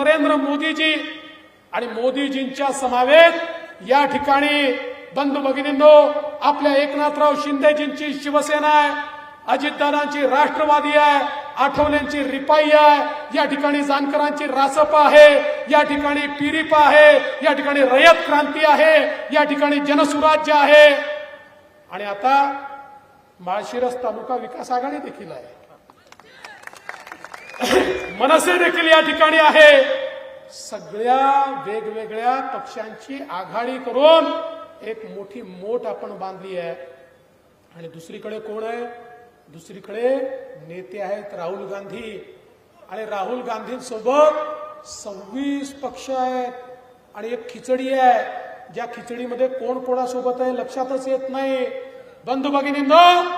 नरेंद्र मोदीजी आणि मोदीजींच्या समावेत या ठिकाणी बंधू भगिनींनो आपल्या एकनाथराव शिंदेजींची शिवसेना आहे अजितदादांची राष्ट्रवादी आहे आठवल्यांची रिपाई आहे या ठिकाणी जानकरांची रासप आहे या ठिकाणी पिरिप आहे या ठिकाणी रयत क्रांती आहे या ठिकाणी जनसुराज्य आहे. आणि आता माळशिरस तालुका विकास आघाडी देखील आहे. मनसे देखील या ठिकाणी आहे. सगळ्या वेगवेगळ्या पक्षांची आघाडी करून एक मोठी मोठ आपण बांधली आहे. आणि दुसरीकडे कोण आहे? दुसरीकडे नेते आहेत राहुल गांधी. आणि राहुल गांधींसोबत सव्वीस पक्ष आहेत. आणि एक खिचडी आहे. ज्या खिचडीमध्ये कोण कोणासोबत आहे लक्षातच येत नाही. बंधू भगिनींनो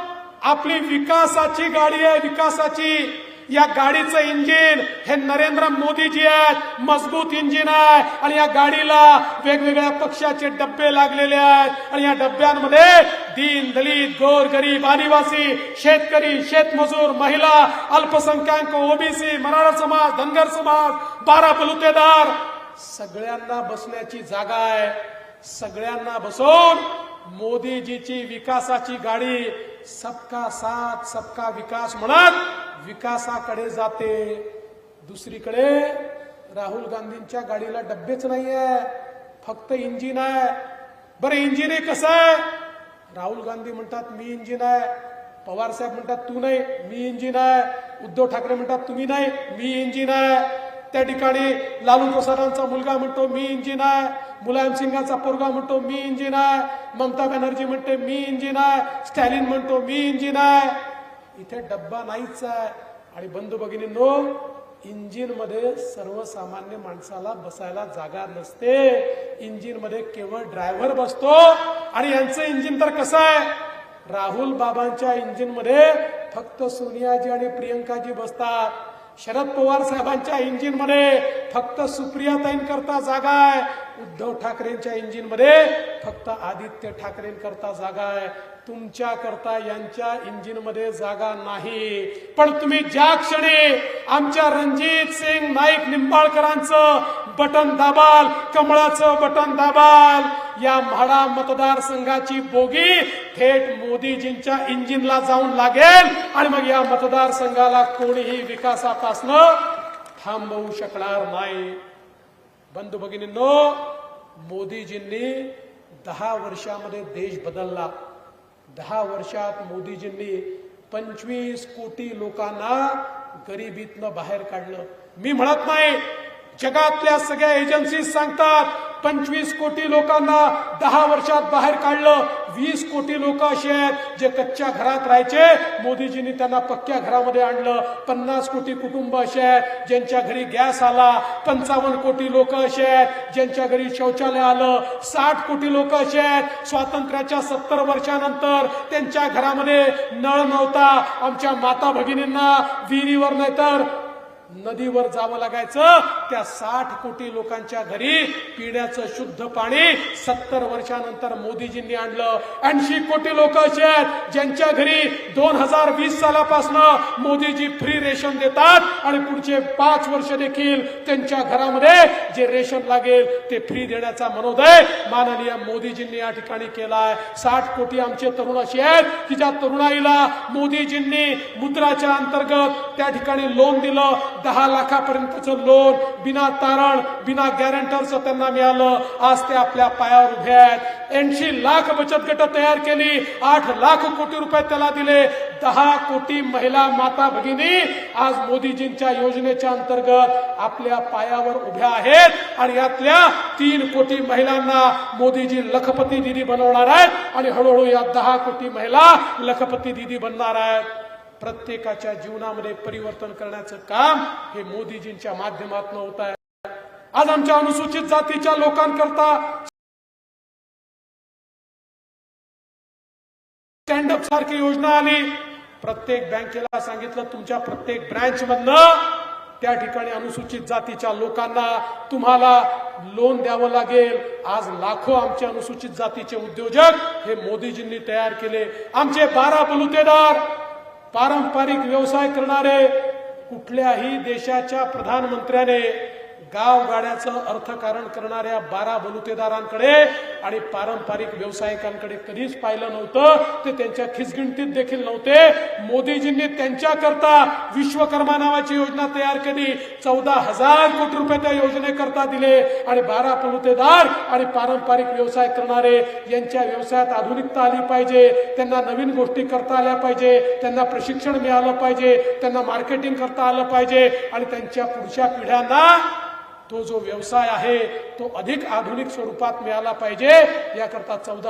आपली विकासाची गाडी आहे विकासाची. या गाडीचं इंजिन हे नरेंद्र मोदीजी आहेत मजबूत इंजिन आहे. आणि या गाडीला वेगवेगळ्या पक्षाचे डब्बे लागलेले आहेत. आणि या डब्यांमध्ये दीन दलित गोर गरीब आदिवासी शेतकरी शेतमजूर महिला अल्पसंख्याक ओबीसी मराठा समाज धनगर समाज बारा बलुतेदार सगळ्यांना बसण्याची जागा आहे. सगळ्यांना बसून मोदीजीची विकासाची गाडी सबका साथ सबका विकास म्हणत विकासाकडे जाते. दुसरीकडे राहुल गांधींच्या गाडीला डब्बेच नाहीये फक्त इंजिन आहे. बरं इंजिन आहे कसं आहे? राहुल गांधी म्हणतात मी इंजिन आहे. पवार साहेब म्हणतात तू नाही मी इंजिन आहे. उद्धव ठाकरे म्हणतात तुम्ही नाही मी इंजिन आहे. त्या ठिकाणी लालू प्रसादांचा मुलगा म्हणतो मी इंजिन आहे मुलायम सिंगाचा पोरगा म्हणतो मी इंजिन आहे ममता बॅनर्जी म्हणते मी इंजिन आहे स्टॅलिन म्हणतो मी इंजिन आहे इथे डब्बा नाहीच आहे. आणि बंधू भगिनींनो इंजिनमध्ये सर्वसामान्य माणसाला बसायला जागा नसते. इंजिनमध्ये केवळ ड्रायव्हर बसतो. आणि यांचं इंजिन तर कसं आहे? राहुल बाबांच्या इंजिनमध्ये फक्त सोनियाजी आणि प्रियंकाजी बसतात. शरद पवार साहेबांच्या इंजिनमध्ये फक्त सुप्रियाताईंकरता जागा आहे. उद्धव ठाकरेंच्या इंजिनमध्ये फक्त आदित्य ठाकरेंकरता जागा आहे. तुमच्याकरता यांच्या इंजिनमध्ये जागा नाही. पण तुम्ही ज्या क्षणी आमच्या रणजित सिंग नाईक निंबाळकरांचं बटन दाबाल कमळाचं बटन दाबाल या म्हाडा मतदारसंघाची बोगी थेट मोदीजींच्या इंजिनला जाऊन लागेल. आणि मग या मतदारसंघाला कोणीही विकासापासनं थांबवू शकणार नाही. बंधू भगिनींनो मोदीजींनी दहा वर्षामध्ये देश बदलला. दहा वर्षात मोदीजींनी पंचवीस कोटी लोकांना गरिबीतनं बाहेर काढलं. मी म्हणत नाही जगातल्या सगळ्या एजन्सीज सांगतात पंचवीस कोटी लोकांना दहा वर्षात बाहेर काढलं. वीस कोटी लोक असे आहेत जे कच्च्या घरात राहायचे. मोदीजींनी त्यांना पक्क्या घरामध्ये आणलं. पन्नास कोटी कुटुंब असे आहेत ज्यांच्या घरी गॅस आला. पंचावन्न कोटी लोक असे आहेत ज्यांच्या घरी शौचालय आलं. साठ कोटी लोक असे आहेत स्वातंत्र्याच्या सत्तर वर्षानंतर त्यांच्या घरामध्ये नळ नव्हता. आमच्या माता भगिनींना विहिरीवर नाही तर नदीवर जावं लागायचं. त्या साठ कोटी लोकांच्या घरी पिण्याचं शुद्ध पाणी सत्तर वर्षानंतर मोदीजींनी आणलं. ऐंशी कोटी लोक असे आहेत ज्यांच्या घरी दोन हजार वीस सालापासनं मोदीजी फ्री रेशन देतात आणि पुढचे पाच वर्ष देखील त्यांच्या घरामध्ये जे रेशन लागेल ते फ्री देण्याचा मनोदय माननीय मोदीजींनी या ठिकाणी केला आहे साठ कोटी आमचे तरुण असे आहेत की ज्या तरुणाईला मोदीजींनी मुद्राच्या अंतर्गत त्या ठिकाणी लोन दिलं. दहा लाखापर्यंतचं लोन बिना तारण बिना गॅरंटरचं त्यांना मिळालं. आज ते आपल्या पायावर उभे आहेत. ऐंशी लाख बचत गट तयार केली. आठ लाख कोटी रुपये त्याला दिले. दहा कोटी महिला माता भगिनी आज मोदीजींच्या योजनेच्या अंतर्गत आपल्या पायावर उभ्या आहेत आणि यातल्या तीन कोटी महिलांना मोदीजी लखपती दिदी बनवणार आहेत. आणि हळूहळू या दहा कोटी महिला लखपती दिदी बनणार आहेत. प्रत्येकाच्या जीवनामध्ये परिवर्तन करण्याचं काम हे मोदीजींच्या माध्यमातून होत आहे. आज आमच्या अनुसूचित जातीच्या लोकांकरता स्टँडअप सारखी योजना आली. प्रत्येक बँकेला सांगितलं तुमच्या प्रत्येक ब्रँच मधनं त्या ठिकाणी अनुसूचित जातीच्या लोकांना तुम्हाला लोन द्यावं लागेल. आज लाखो आमचे अनुसूचित जातीचे उद्योजक हे मोदीजींनी तयार केले. आमचे बारा बलुतेदार पारंपरिक व्यवसाय करणारे कुठल्याही देशाच्या प्रधानमंत्र्याने गाव गाड्याचं अर्थकारण करणाऱ्या बारा बलुतेदारांकडे आणि पारंपरिक व्यावसायिकांकडे कधीच पाहिलं नव्हतं. ते त्यांच्या खिसगिणतीत देखील नव्हते. मोदीजींनी त्यांच्याकरता विश्वकर्मा नावाची योजना तयार केली. चौदा हजार कोटी रुपये त्या योजनेकरता दिले आणि बारा बलुतेदार आणि पारंपरिक व्यवसाय करणारे यांच्या व्यवसायात आधुनिकता आली पाहिजे. त्यांना नवीन गोष्टी करता आल्या पाहिजे. त्यांना प्रशिक्षण मिळालं पाहिजे. त्यांना मार्केटिंग करता आलं पाहिजे. आणि त्यांच्या पुढच्या पिढ्यांना तो जो व्यवसाय आहे तो अधिक आधुनिक स्वरूपात मिळाला पाहिजे. याकरता चौदा